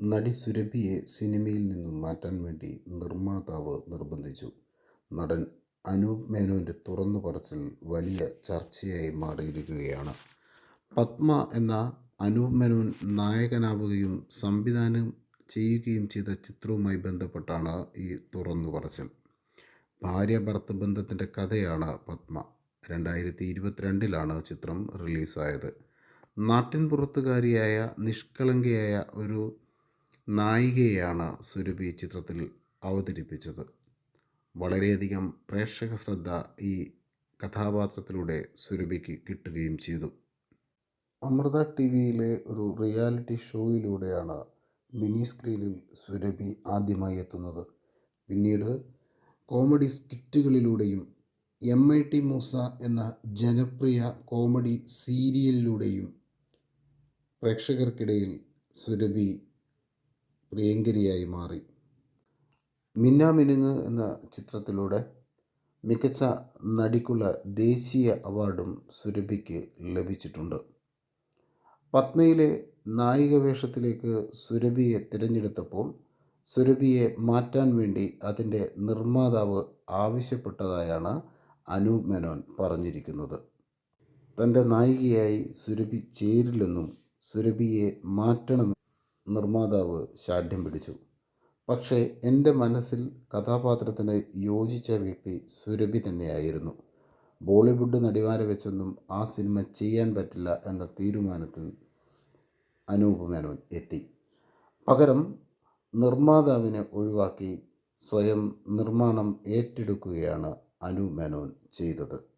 നടി സുരഭിയെ സിനിമയിൽ നിന്നും മാറ്റാൻ വേണ്ടി നിർമ്മാതാവ് നിർബന്ധിച്ചു. നടൻ അനൂപ് മേനോന്റെ തുറന്നു പറച്ചിൽ വലിയ ചർച്ചയായി മാറിയിരിക്കുകയാണ്. പത്മ എന്ന അനൂപ് മേനോൻ നായകനാവുകയും സംവിധാനം ചെയ്യുകയും ചെയ്ത ചിത്രവുമായി ബന്ധപ്പെട്ടാണ് ഈ തുറന്നു പറച്ചിൽ. ഭാര്യ ഭർത്ത ബന്ധത്തിന്റെ കഥയാണ് പത്മ. രണ്ടായിരത്തി ഇരുപത്തിരണ്ടിലാണ് ചിത്രം റിലീസായത്. നാട്ടിൻപുറത്തുകാരിയായ നിഷ്കളങ്കയായ ഒരു നായികയെയാണ് സുരഭി ചിത്രത്തിൽ അവതരിപ്പിച്ചത്. വളരെയധികം പ്രേക്ഷക ശ്രദ്ധ ഈ കഥാപാത്രത്തിലൂടെ സുരഭിക്ക് കിട്ടുകയും ചെയ്തു. അമൃത ടി വിയിലെ ഒരു റിയാലിറ്റി ഷോയിലൂടെയാണ് മിനി സ്ക്രീനിൽ സുരഭി ആദ്യമായി എത്തുന്നത്. പിന്നീട് കോമഡി സ്കിറ്റുകളിലൂടെയും എം ഐ ടി മൂസ എന്ന ജനപ്രിയ കോമഡി സീരിയലിലൂടെയും പ്രേക്ഷകർക്കിടയിൽ സുരഭി പ്രിയങ്കരിയായി മാറി. മിന്നാമിനുങ്ങ് എന്ന ചിത്രത്തിലൂടെ മികച്ച നടിക്കുള്ള ദേശീയ അവാർഡും സുരഭിക്ക് ലഭിച്ചിട്ടുണ്ട്. പത്മയിലെ നായിക വേഷത്തിലേക്ക് സുരഭിയെ തിരഞ്ഞെടുത്തപ്പോൾ സുരഭിയെ മാറ്റാൻ വേണ്ടി അതിന്റെ നിർമ്മാതാവ് ആവശ്യപ്പെട്ടതായാണ് അനൂപ് മേനോൻ പറഞ്ഞിരിക്കുന്നത്. തന്റെ നായികയായി സുരഭി ചേരില്ലെന്നും സുരഭിയെ മാറ്റണം നിർമ്മാതാവ് ശാഠ്യം പിടിച്ചു. പക്ഷേ എന്റെ മനസ്സിൽ കഥാപാത്രത്തിന് യോജിച്ച വ്യക്തി സുരഭി തന്നെയായിരുന്നു. ബോളിവുഡ് നടിമാരെ വെച്ചൊന്നും ആ സിനിമ ചെയ്യാൻ പറ്റില്ല എന്ന തീരുമാനത്തിൽ അനൂപ് മേനോൻ എത്തി. പകരം നിർമ്മാതാവിനെ ഒഴിവാക്കി സ്വയം നിർമ്മാണം ഏറ്റെടുക്കുകയാണ് അനൂപ് മേനോൻ ചെയ്തത്.